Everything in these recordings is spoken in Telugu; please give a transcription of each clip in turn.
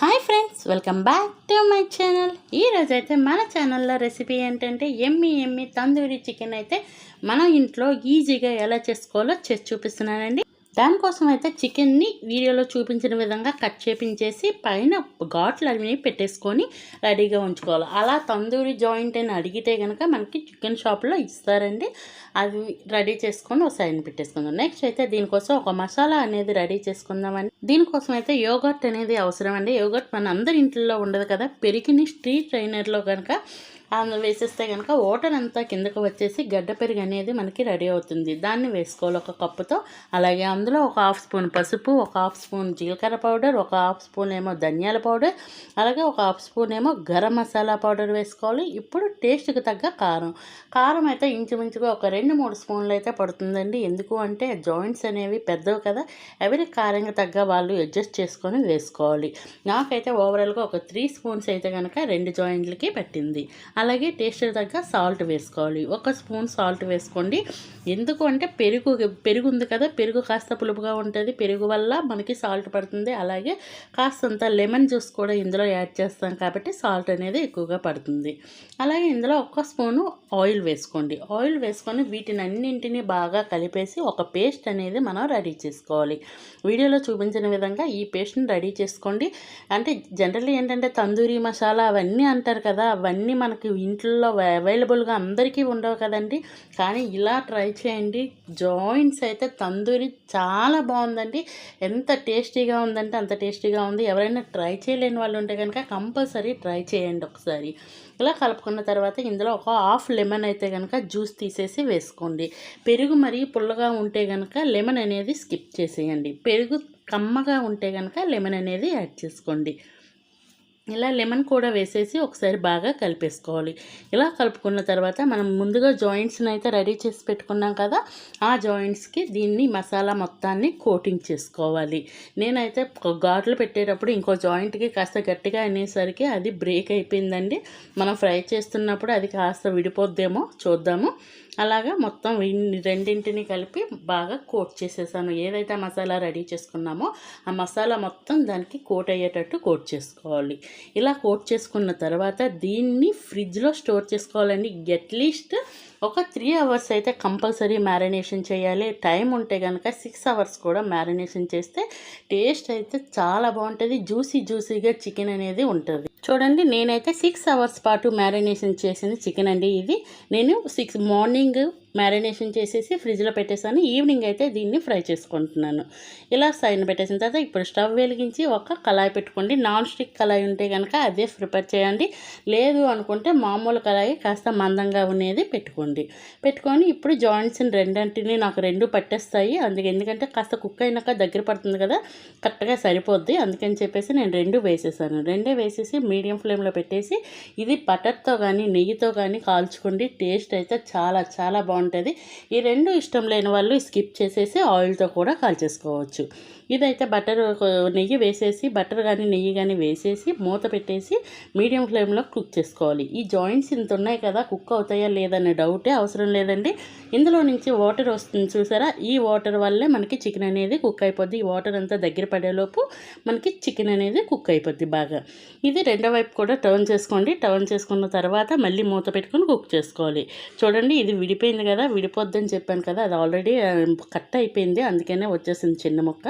Hi friends welcome back to my channel. ఈరోజు అయితే మన ఛానల్లో రెసిపీ ఏంటంటే ఎమ్మి ఎమ్మి తందూరి చికెన్ అయితే మన ఇంట్లో ఈజీగా ఎలా చేసుకోవాలో చేసి చూపిస్తున్నానండి. దానికోసం అయితే చికెన్ని వీడియోలో చూపించిన విధంగా కట్ చేపించేసి పైన ఘాట్లు అవి పెట్టేసుకొని రెడీగా ఉంచుకోవాలి. అలా తందూరి జాయింట్ అని అడిగితే కనుక మనకి చికెన్ షాప్లో ఇస్తారండి. అది రెడీ చేసుకొని ఒక సైడ్ పెట్టేసుకుందాం. నెక్స్ట్ అయితే దీనికోసం ఒక మసాలా అనేది రెడీ చేసుకుందామండి. దీనికోసం అయితే యోగర్ట్ అనేది అవసరం అండి యోగట్ మన అందరి ఇంట్లో ఉండదు కదా. పెరిగిన స్ట్రీట్ ట్రైనర్లో కనుక అందులో వేసేస్తే కనుక వాటర్ అంతా కిందకు వచ్చేసి గడ్డ పెరుగు అనేది మనకి రెడీ అవుతుంది. దాన్ని వేసుకోవాలి ఒక కప్పుతో. అలాగే అందులో ఒక హాఫ్ స్పూన్ పసుపు ఒక హాఫ్ స్పూన్ జీలకర్ర పౌడర్ ఒక హాఫ్ స్పూన్ ఏమో ధనియాల పౌడర్ అలాగే ఒక హాఫ్ స్పూన్ ఏమో గరం మసాలా పౌడర్ వేసుకోవాలి. ఇప్పుడు టేస్ట్కి తగ్గ కారం. కారం అయితే ఇంచుమించుగా ఒక రెండు మూడు స్పూన్లు అయితే పడుతుందండి. ఎందుకు అంటే జాయింట్స్ అనేవి పెద్దవి కదా. ఎవరి కారంగా తగ్గ వాళ్ళు అడ్జస్ట్ చేసుకొని వేసుకోవాలి. నాకైతే ఓవరాల్గా ఒక త్రీ స్పూన్స్ అయితే కనుక రెండు జాయింట్లకి పెట్టింది. అలాగే టేస్ట్ తగ్గ సాల్ట్ వేసుకోవాలి. ఒక స్పూన్ సాల్ట్ వేసుకోండి. ఎందుకు అంటే పెరుగు పెరుగు ఉంది కదా పెరుగు కాస్త పులుపుగా ఉంటుంది. పెరుగు వల్ల మనకి సాల్ట్ పడుతుంది. అలాగే కాస్తంత లెమన్ జ్యూస్ కూడా ఇందులో యాడ్ చేస్తాం కాబట్టి సాల్ట్ అనేది ఎక్కువగా పడుతుంది. అలాగే ఇందులో ఒక స్పూను ఆయిల్ వేసుకోండి. ఆయిల్ వేసుకొని వీటిని అన్నింటినీ బాగా కలిపేసి ఒక పేస్ట్ అనేది మనం రెడీ చేసుకోవాలి. వీడియోలో చూపించిన విధంగా ఈ పేస్ట్ని రెడీ చేసుకోండి. అంటే జనరల్లీ ఏంటంటే తందూరి మసాలా అవన్నీ అంటారు కదా అవన్నీ మనకి ఇంట్లో అవైలబుల్గా అందరికీ ఉండవు కదండి. కానీ ఇలా ట్రై చేయండి. జాయింట్స్ అయితే తందూరి చాలా బాగుందండి. ఎంత టేస్టీగా ఉందంటే అంత టేస్టీగా ఉంది. ఎవరైనా ట్రై చేయలేని వాళ్ళు ఉంటే కనుక కంపల్సరీ ట్రై చేయండి ఒకసారి. ఇలా కలుపుకున్న తర్వాత ఇందులో ఒక హాఫ్ లెమన్ అయితే కనుక జ్యూస్ తీసేసి వేసుకోండి. పెరుగు మరీ పుల్లగా ఉంటే కనుక లెమన్ అనేది స్కిప్ చేసేయండి. పెరుగు కమ్మగా ఉంటే కనుక లెమన్ అనేది యాడ్ చేసుకోండి. ఇలా లెమన్ కూడా వేసేసి ఒకసారి బాగా కలిపేసుకోవాలి. ఇలా కలుపుకున్న తర్వాత మనం ముందుగా జాయింట్స్ని అయితే రెడీ చేసి పెట్టుకున్నాం కదా ఆ జాయింట్స్కి దీన్ని మసాలా మొత్తాన్ని కోటింగ్ చేసుకోవాలి. నేనైతే ఘాట్లు పెట్టేటప్పుడు ఇంకో జాయింట్కి కాస్త గట్టిగా అనేసరికి అది బ్రేక్ అయిపోయిందండి. మనం ఫ్రై చేస్తున్నప్పుడు అది కాస్త విడిపోద్దేమో చూద్దాము. అలాగా మొత్తం రెండింటిని కలిపి బాగా కోట్ చేసేసాను. ఏదైతే మసాలా రెడీ చేసుకున్నామో ఆ మసాలా మొత్తం దానికి కోట్ అయ్యేటట్టు కోట్ చేసుకోవాలి. ఇలా కోట్ చేసుకున్న తర్వాత దీన్ని ఫ్రిడ్జ్లో స్టోర్ చేసుకోవాలండి. అట్లీస్ట్ ఒక త్రీ అవర్స్ అయితే కంపల్సరీ మ్యారినేషన్ చేయాలి. టైం ఉంటే కనుక సిక్స్ అవర్స్ కూడా మ్యారినేషన్ చేస్తే టేస్ట్ అయితే చాలా బాగుంటుంది. జ్యూసీ జ్యూసీగా చికెన్ అనేది ఉంటుంది. చూడండి నేనైతే సిక్స్ అవర్స్ పాటు మ్యారినేషన్ చేసిన చికెన్ అండి ఇది. నేను సిక్స్ మార్నింగ్ మ్యారినేషన్ చేసేసి ఫ్రిడ్జ్లో పెట్టేసాను. ఈవినింగ్ అయితే దీన్ని ఫ్రై చేసుకుంటున్నాను. ఇలా సైన్ పెట్టేసిన తర్వాత ఇప్పుడు స్టవ్ వెలిగించి ఒక కళాయి పెట్టుకోండి. నాన్ స్టిక్ కళాయి ఉంటే కనుక అదే ప్రిపేర్ చేయండి. లేదు అనుకుంటే మామూలు కళాయి కాస్త మందంగా ఉండేది పెట్టుకోండి. పెట్టుకొని ఇప్పుడు జాయింట్స్ని రెండింటిని నాకు రెండు పట్టేస్తాయి. అందుకే ఎందుకంటే కాస్త కుక్ అయినాక దగ్గర పడుతుంది కదా కరెక్ట్గా సరిపోద్ది. అందుకని చెప్పేసి నేను రెండు వేసేసాను. రెండే వేసేసి మీడియం ఫ్లేమ్లో పెట్టేసి ఇది బటర్తో కానీ నెయ్యితో కానీ కాల్చుకోండి. టేస్ట్ అయితే చాలా చాలా బాగుంటుంది. బాగుంటుంది. ఈ రెండు ఇష్టం లేని వాళ్ళు స్కిప్ చేసేసి ఆయిల్తో కూడా కాల్చేసుకోవచ్చు. ఇదైతే బటర్ నెయ్యి వేసేసి బటర్ కానీ నెయ్యి కానీ వేసేసి మూత పెట్టేసి మీడియం ఫ్లేమ్లో కుక్ చేసుకోవాలి. ఈ జాయింట్స్ ఇంత ఉన్నాయి కదా కుక్ అవుతాయా లేదనే డౌటే అవసరం లేదండి. ఇందులో నుంచి వాటర్ వస్తుంది చూసారా? ఈ వాటర్ వల్లే మనకి చికెన్ అనేది కుక్ అయిపోద్ది. ఈ వాటర్ అంతా దగ్గర పడేలోపు మనకి చికెన్ అనేది కుక్ అయిపోద్ది బాగా. ఇది రెండో వైపు కూడా టర్న్ చేసుకోండి. టర్న్ చేసుకున్న తర్వాత మళ్ళీ మూత పెట్టుకొని కుక్ చేసుకోవాలి. చూడండి ఇది విడిపోయింది కదా విడిపోద్దని చెప్పాను కదా అది ఆల్రెడీ కట్ అయిపోయింది అందుకనే వచ్చేసింది చిన్న మొక్క.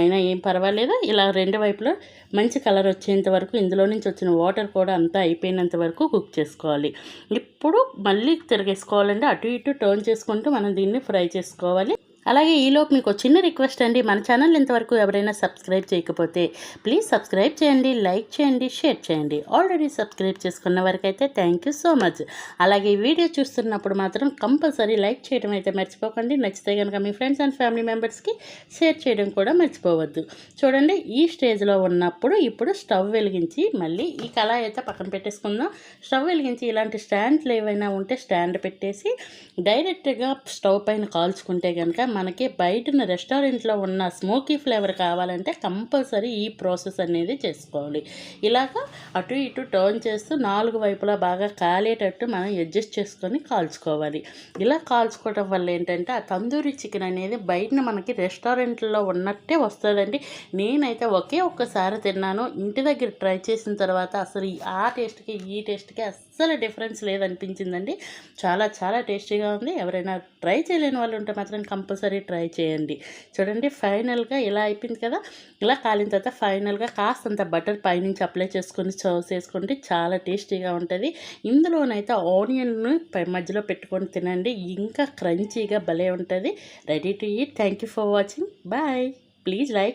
అయినా ఏం పర్వాలేదు ఇలా రెండు వైపులో మంచి కలర్ వచ్చేంత వరకు ఇందులో నుంచి వచ్చిన వాటర్ కూడా అంతా అయిపోయినంత వరకు కుక్ చేసుకోవాలి. ఇప్పుడు మళ్ళీ తిరిగేసుకోవాలంటే అటు ఇటు టర్న్ చేసుకుంటూ మనం దీన్ని ఫ్రై చేసుకోవాలి. అలాగే ఈలోపు మీకు చిన్న రిక్వెస్ట్ అండి. మన ఛానల్ ఇంతవరకు ఎవరైనా సబ్స్క్రైబ్ చేయకపోతే ప్లీజ్ సబ్స్క్రైబ్ చేయండి లైక్ చేయండి షేర్ చేయండి. ఆల్రెడీ సబ్స్క్రైబ్ చేసుకున్న వరకు అయితే థ్యాంక్ యూ సో మచ్. అలాగే ఈ వీడియో చూస్తున్నప్పుడు మాత్రం కంపల్సరీ లైక్ చేయడం అయితే మర్చిపోకండి. నచ్చితే కనుక మీ ఫ్రెండ్స్ అండ్ ఫ్యామిలీ మెంబర్స్కి షేర్ చేయడం కూడా మర్చిపోవద్దు. చూడండి ఈ స్టేజ్లో ఉన్నప్పుడు ఇప్పుడు స్టవ్ వెలిగించి మళ్ళీ ఈ కళాయి అయితే పక్కన పెట్టేసుకుందాం. స్టవ్ వెలిగించి ఇలాంటి స్టాండ్లు ఏవైనా ఉంటే స్టాండ్ పెట్టేసి డైరెక్ట్గా స్టవ్ పైన కాల్చుకుంటే కనుక మనకి బయటన రెస్టారెంట్లో ఉన్న స్మోకీ ఫ్లేవర్ కావాలంటే కంపల్సరీ ఈ ప్రాసెస్ అనేది చేసుకోవాలి. ఇలాగ అటు ఇటు టర్న్ చేస్తూ నాలుగు వైపులా బాగా కాలేటట్టు మనం అడ్జస్ట్ చేసుకొని కాల్చుకోవాలి. ఇలా కాల్చుకోవడం వల్ల ఏంటంటే ఆ తందూరి చికెన్ అనేది బయటన మనకి రెస్టారెంట్లో ఉన్నట్టే వస్తుందండి. నేనైతే ఒకే ఒక్కసారి తిన్నాను. ఇంటి దగ్గర ట్రై చేసిన తర్వాత అసలు ఈ- ఆ టేస్ట్కి ఈ టేస్ట్కి అస్సలు డిఫరెన్స్ లేదనిపించిందండి. చాలా చాలా టేస్టీగా ఉంది. ఎవరైనా ట్రై చేయలేని వాళ్ళు ఉంటే మాత్రం కంపల్సరీ ట్రై చేయండి. చూడండి ఫైనల్గా ఇలా అయిపోయింది కదా. ఇలా కాలిన తర్వాత ఫైనల్గా కాస్తంత బటర్ పైనుంచి అప్లై చేసుకొని సర్వ్ చేసుకుంటే చాలా టేస్టీగా ఉంటుంది. ఇందులోనైతే ఆనియన్ను మధ్యలో పెట్టుకొని తినండి. ఇంకా క్రంచీగా భలే ఉంటుంది. Ready to eat thank you for watching bye please like